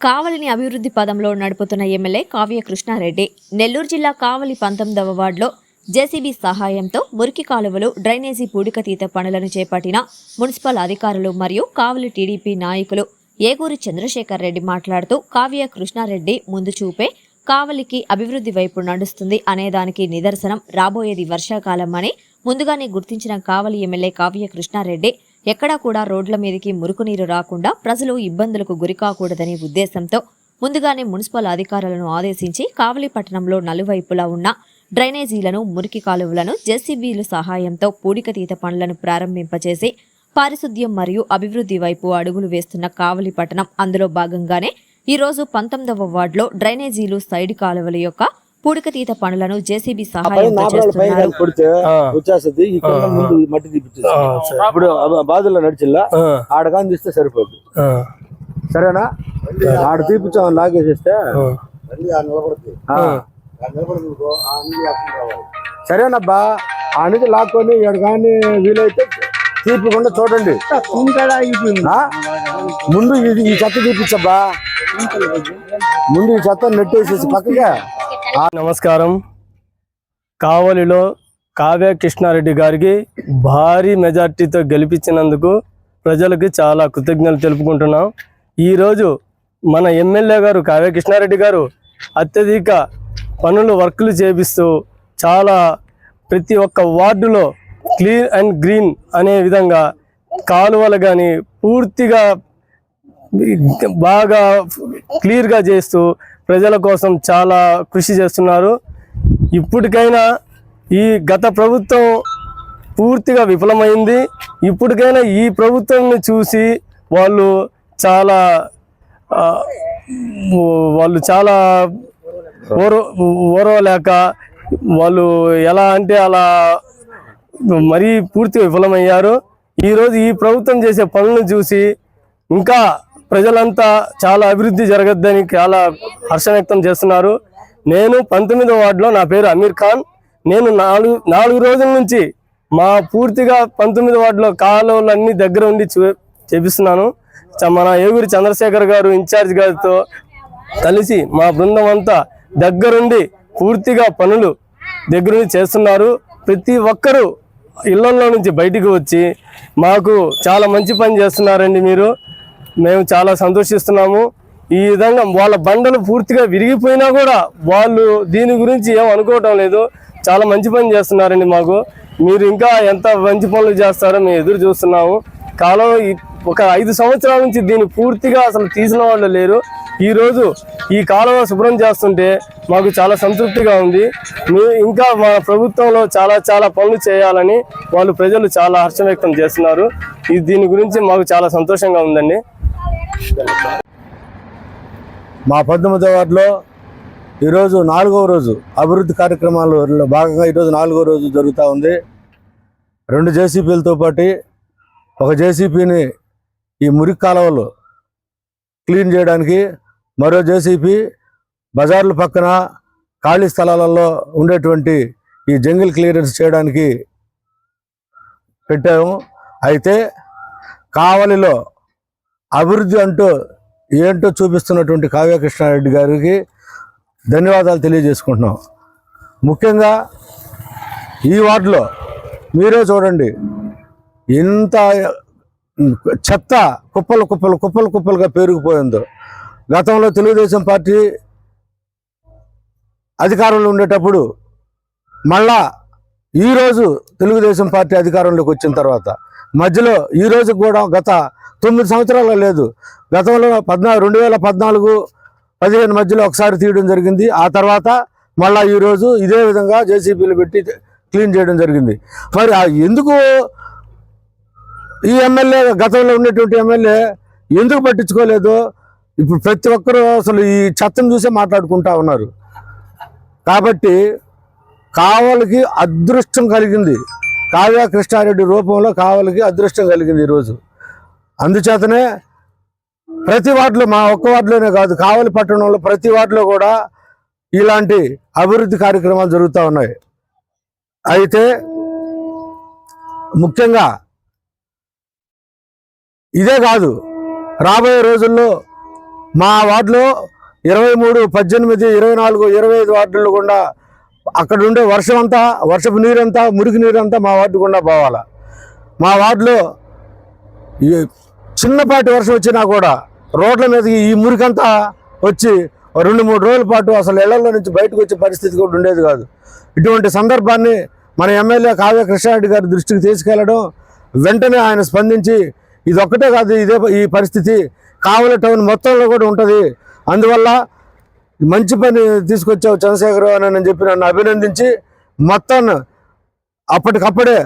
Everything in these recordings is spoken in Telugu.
కావలిని అభివృద్ధి పదంలో నడుపుతున్న ఎమ్మెల్యే కావ్య కృష్ణారెడ్డి. నెల్లూరు జిల్లా కావలి పంతొమ్మిదవ వార్డులో జేసీబీ సహాయంతో మురికి కాలువలు డ్రైనేజీ పూడికతీత పనులను చేపట్టిన మున్సిపల్ అధికారులు మరియు కావలి టీడీపీ నాయకులు ఏగూరి చంద్రశేఖర్ రెడ్డి మాట్లాడుతూ కావ్య కృష్ణారెడ్డి ముందు చూపే కావలికి అభివృద్ధి వైపు నడుస్తుంది అనేదానికి నిదర్శనం రాబోయేది వర్షాకాలం అని ముందుగానే గుర్తించిన కావలి ఎమ్మెల్యే కావ్య కృష్ణారెడ్డి. ఎక్కడా కూడా రోడ్ల మీదకి మురుగునీరు రాకుండా ప్రజలు ఇబ్బందులకు గురికాకూడదనే ఉద్దేశంతో ముందుగానే మున్సిపల్ అధికారులను ఆదేశించి కావలి పట్టణంలో నలువైపులా ఉన్న డ్రైనేజీలను మురికి కాలువలను జెసిబీల సహాయంతో పూడికతీత పనులను ప్రారంభింపచేసి పారిశుద్ధ్యం మరియు అభివృద్ధి వైపు అడుగులు వేస్తున్న కావలి పట్టణం అందులో భాగంగానే ఈరోజు పంతొమ్మిదవ వార్డులో డ్రైనేజీలు సైడ్ కాలువల యొక్క పూడికతీత పనులను జేసీబీ సహాయంతో చేస్తున్నారు. వచ్చేస్తుంది. ఇక్కడ. ముందు మట్టి. ఇప్పుడు బాధల్లో నడిచిల్లా తీస్తే సరిపోదు ఆ, సరేనా? ఆడ తీపిచ్చామని లాగేసేస్తే. సరేనబ్బా ఆ నుంచి లాక్కొని ఇక్కడ కానీ వీలైతే తీపకుండా చూడండి? ముందు ఇది ఈ చెత్త తీపిచ్చబ్బా. ముందు ఈ చెత్త నెట్టేసేసి పక్కగా నమస్కారం. కావలిలో కావ్య కృష్ణారెడ్డి గారికి భారీ మెజార్టీతో గెలిపించినందుకు ప్రజలకు చాలా కృతజ్ఞతలు తెలుపుకుంటున్నాం. ఈరోజు మన ఎమ్మెల్యే గారు కావ్య కృష్ణారెడ్డి గారు అత్యధిక పనులు వర్కులు చేపిస్తూ చాలా ప్రతి ఒక్క వార్డులో క్లీన్ అండ్ గ్రీన్ అనే విధంగా కాలువలు కానీ పూర్తిగా బాగా క్లియర్గా చేస్తూ ప్రజల కోసం చాలా కృషి చేస్తున్నారు. ఇప్పటికైనా ఈ గత ప్రభుత్వం పూర్తిగా విఫలమైంది. ఇప్పటికైనా ఈ ప్రభుత్వంని చూసి వాళ్ళు చాలా వాళ్ళు చాలా ఓర ఓరవలేక వాళ్ళు ఎలా అంటే అలా మరీ పూర్తిగా విఫలమయ్యారు. ఈరోజు ఈ ప్రభుత్వం చేసే పనులను చూసి ఇంకా ప్రజలంతా చాలా అభివృద్ధి జరగద్దని చాలా హర్షం వ్యక్తం చేస్తున్నారు. నేను పంతొమ్మిదో వార్డులో నా పేరు అమీర్ ఖాన్. నేను నాలుగు నాలుగు రోజుల నుంచి మా పూర్తిగా పంతొమ్మిది వార్డులో కాలువలు దగ్గర ఉండి చూ చేపిస్తున్నాను. చ- మన ఏగురి చంద్రశేఖర్ గారు ఇన్ఛార్జ్ గారితో కలిసి మా బృందం అంతా దగ్గరుండి పూర్తిగా పనులు దగ్గరుండి చేస్తున్నారు. ప్రతి ఒక్కరూ ఇళ్ళలో నుంచి బయటికి వచ్చి మాకు చాలా మంచి పని చేస్తున్నారండి మీరు. మేము చాలా సంతోషిస్తున్నాము. ఈ విధంగా వాళ్ళ బండలు పూర్తిగా విరిగిపోయినా కూడా వాళ్ళు దీని గురించి ఏం అనుకోవటం లేదు. చాలా మంచి పని చేస్తున్నారండి మాకు. మీరు ఇంకా ఎంత మంచి పనులు చేస్తారో మేము ఎదురు చూస్తున్నాము. కాలం ఒక ఐదు సంవత్సరాల నుంచి దీన్ని పూర్తిగా అసలు తీసిన వాళ్ళు లేరు. ఈరోజు ఈ కాలువ శుభ్రం చేస్తుంటే మాకు చాలా సంతృప్తిగా ఉంది. మీ ఇంకా మా ప్రభుత్వంలో చాలా చాలా పనులు చేయాలని వాళ్ళు ప్రజలు చాలా హర్షం వ్యక్తం చేస్తున్నారు. ఈ దీని గురించి మాకు చాలా సంతోషంగా ఉందండి. మా పంతొమ్మిదో వార్డులో ఈరోజు నాలుగవ రోజు అభివృద్ధి కార్యక్రమాలలో భాగంగా ఈరోజు నాలుగో రోజు జరుగుతూ ఉంది. రెండు జేసీపీలతో పాటు ఒక జేసీపీని ఈ మురికి కాలువలు క్లీన్ చేయడానికి మరో జేసీపీ బజార్ల పక్కన ఖాళీ స్థలాలలో ఉండేటువంటి ఈ జంగిల్ క్లియరెన్స్ చేయడానికి పెట్టాము. అయితే కావలిలో అభివృద్ధి అంటూ ఏంటో చూపిస్తున్నటువంటి కావ్య కృష్ణారెడ్డి గారికి ధన్యవాదాలు తెలియజేసుకుంటున్నాం. ముఖ్యంగా ఈ వార్డులో మీరే చూడండి ఇంత చెత్త కుప్పలు కుప్పలు కుప్పలు కుప్పలుగా పేరుకుపోయిందో. గతంలో తెలుగుదేశం పార్టీ అధికారంలో ఉండేటప్పుడు మళ్ళా ఈరోజు తెలుగుదేశం పార్టీ అధికారంలోకి వచ్చిన తర్వాత మధ్యలో ఈ రోజు కూడా గత తొమ్మిది సంవత్సరాలు లేదు. గతంలో పద్నాలుగు రెండు వేల పద్నాలుగు పదిహేను మధ్యలో ఒకసారి తీయడం జరిగింది. ఆ తర్వాత మళ్ళా ఈరోజు ఇదే విధంగా జేసీబీలు పెట్టి క్లీన్ చేయడం జరిగింది. మరి ఎందుకు ఈ ఎమ్మెల్యే గతంలో ఉన్నటువంటి ఎమ్మెల్యే ఎందుకు పట్టించుకోలేదు? ఇప్పుడు ప్రతి ఒక్కరూ అసలు ఈ చెత్తను చూసే మాట్లాడుకుంటా ఉన్నారు. కాబట్టి కావలికి అదృష్టం కలిగింది. కావ్య కృష్ణారెడ్డి రూపంలో కావలికి అదృష్టం కలిగింది ఈరోజు అందుచేతనే ప్రతి వార్డులో మా ఒక్క వార్డులోనే కాదు కావలి పట్టణంలో ప్రతి వార్డులో కూడా ఇలాంటి అభివృద్ధి కార్యక్రమాలు జరుగుతూ ఉన్నాయి. అయితే ముఖ్యంగా ఇదే కాదు రాబోయే రోజుల్లో మా వార్డులో ఇరవై మూడు పద్దెనిమిది ఇరవై నాలుగు ఇరవై ఐదు వార్డులు గుండా అక్కడ ఉండే వర్షం అంతా వర్షపు నీరంతా మురికి నీరంతా మా వార్డు గుండా పోవాలా. మా వార్డులో చిన్నపాటి వర్షం వచ్చినా కూడా రోడ్ల మీద ఈ మురికంతా వచ్చి రెండు మూడు రోజుల పాటు అసలు ఇళ్ళలో నుంచి బయటకు వచ్చే పరిస్థితి కూడా ఉండేది కాదు. ఇటువంటి సందర్భాన్ని మన ఎమ్మెల్యే కావ్య కృష్ణారెడ్డి గారి దృష్టికి తీసుకెళ్ళడం వెంటనే ఆయన స్పందించి ఇదొక్కటే కాదు ఇదే ఈ పరిస్థితి కావల టౌన్ మొత్తంలో కూడా ఉంటుంది. అందువల్ల మంచి పని తీసుకొచ్చావు చంద్రశేఖర్ అని నేను చెప్పి నన్ను అభినందించి మొత్తాన్ని అప్పటికప్పుడే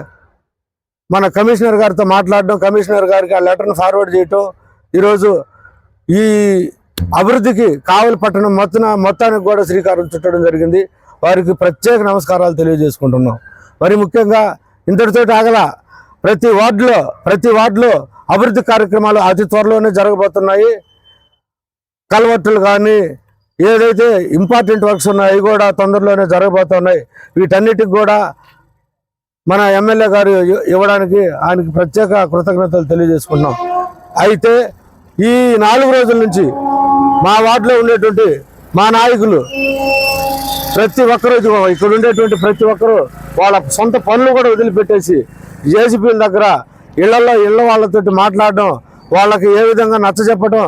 మన కమిషనర్ గారితో మాట్లాడడం కమిషనర్ గారికి ఆ లెటర్ను ఫార్వర్డ్ చేయటం ఈరోజు ఈ అభివృద్ధికి కావలి పట్టణం మొత్తం మొత్తానికి కూడా శ్రీకారం చుట్టడం జరిగింది. వారికి ప్రత్యేక నమస్కారాలు తెలియజేసుకుంటున్నాం. మరి ముఖ్యంగా ఇంతటితో ఆగల ప్రతి వార్డులో ప్రతి వార్డులో అభివృద్ధి కార్యక్రమాలు అతి త్వరలోనే జరగబోతున్నాయి. కలవట్టులు కానీ ఏదైతే ఇంపార్టెంట్ వర్క్స్ ఉన్నాయో అవి కూడా తొందరలోనే జరగబోతున్నాయి. వీటన్నిటికి కూడా మన ఎమ్మెల్యే గారు ఇవ్వడానికి ఆయనకి ప్రత్యేక కృతజ్ఞతలు తెలియజేసుకున్నాం అయితే ఈ నాలుగు రోజుల నుంచి మా వార్డులో ఉండేటువంటి మా నాయకులు ప్రతి ఒక్కరు ఇక్కడ ఉండేటువంటి ప్రతి ఒక్కరు వాళ్ళ సొంత పనులు కూడా వదిలిపెట్టేసి జేసీపీల దగ్గర ఇళ్ళలో ఇళ్ళ వాళ్ళతోటి మాట్లాడడం వాళ్ళకి ఏ విధంగా నచ్చ చెప్పడం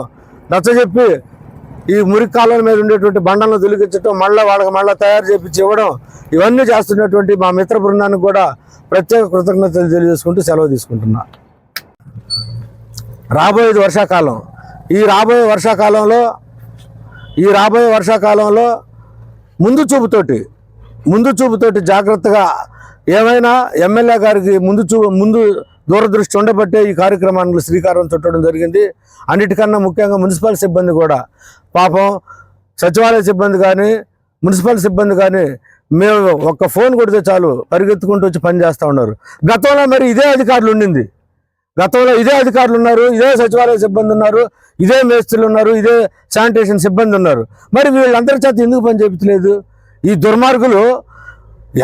ఈ మురికి కాలువల మీద ఉండేటువంటి బండలను తొలగించడం మళ్ళీ వాళ్ళకి మళ్ళీ తయారు చేపించి ఇవ్వడం ఇవన్నీ చేస్తున్నటువంటి మా మిత్ర బృందానికి కూడా ప్రత్యేక కృతజ్ఞతలు తెలియజేసుకుంటూ సెలవు తీసుకుంటున్నా. రాబోయేది వర్షాకాలం. ఈ రాబోయే వర్షాకాలంలో ఈ రాబోయే వర్షాకాలంలో ముందు చూపుతోటి ముందు చూపుతోటి జాగ్రత్తగా ఏమైనా ఎమ్మెల్యే గారికి ముందు చూ ముందు దూరదృష్టి ఉండబట్టే ఈ కార్యక్రమానికి శ్రీకారం చుట్టడం జరిగింది. అన్నిటికన్నా ముఖ్యంగా మున్సిపల్ సిబ్బంది కూడా. పాపం సచివాలయ సిబ్బంది కానీ మున్సిపల్ సిబ్బంది కానీ మేము ఒక్క ఫోన్ కొడితే చాలు పరిగెత్తుకుంటూ వచ్చి పని చేస్తూ ఉన్నారు. గతంలో మరి ఇదే అధికారులు ఉండింది. గతంలో ఇదే అధికారులు ఉన్నారు ఇదే సచివాలయ సిబ్బంది ఉన్నారు ఇదే మేస్త్రులు ఉన్నారు ఇదే శానిటేషన్ సిబ్బంది ఉన్నారు. మరి వీళ్ళందరి చేత ఎందుకు పని చేపించలేదు? ఈ దుర్మార్గులు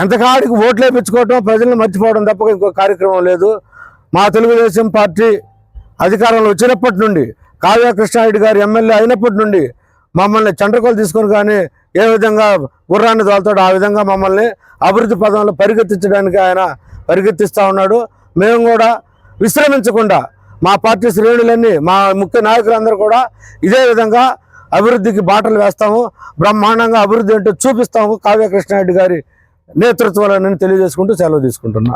ఎంతకాడికి ఓట్లు వేయించుకోవటం ప్రజలను మర్చిపోవడం తప్ప ఇంకో కార్యక్రమం లేదు. మా తెలుగుదేశం పార్టీ అధికారంలో వచ్చినప్పటి నుండి కావ్య కృష్ణారెడ్డి గారు ఎమ్మెల్యే అయినప్పటి నుండి మమ్మల్ని చండ్రకోలు తీసుకొని కానీ ఏ విధంగా గుర్రాన్ని తోలుతాడో ఆ విధంగా మమ్మల్ని అభివృద్ధి పదంలో పరిగెత్తించడానికి ఆయన పరిగెత్తిస్తూ ఉన్నాడు. మేము కూడా విశ్రమించకుండా మా పార్టీ శ్రేణులన్నీ మా ముఖ్య నాయకులందరూ కూడా ఇదే విధంగా అభివృద్ధికి బాటలు వేస్తాము. బ్రహ్మాండంగా అభివృద్ధి ఏంటో చూపిస్తాము. కావ్య కృష్ణారెడ్డి గారి నేతృత్వంలో నేను తెలియజేసుకుంటూ సెలవు తీసుకుంటున్నా.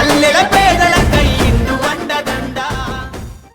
பல்லிழப்ப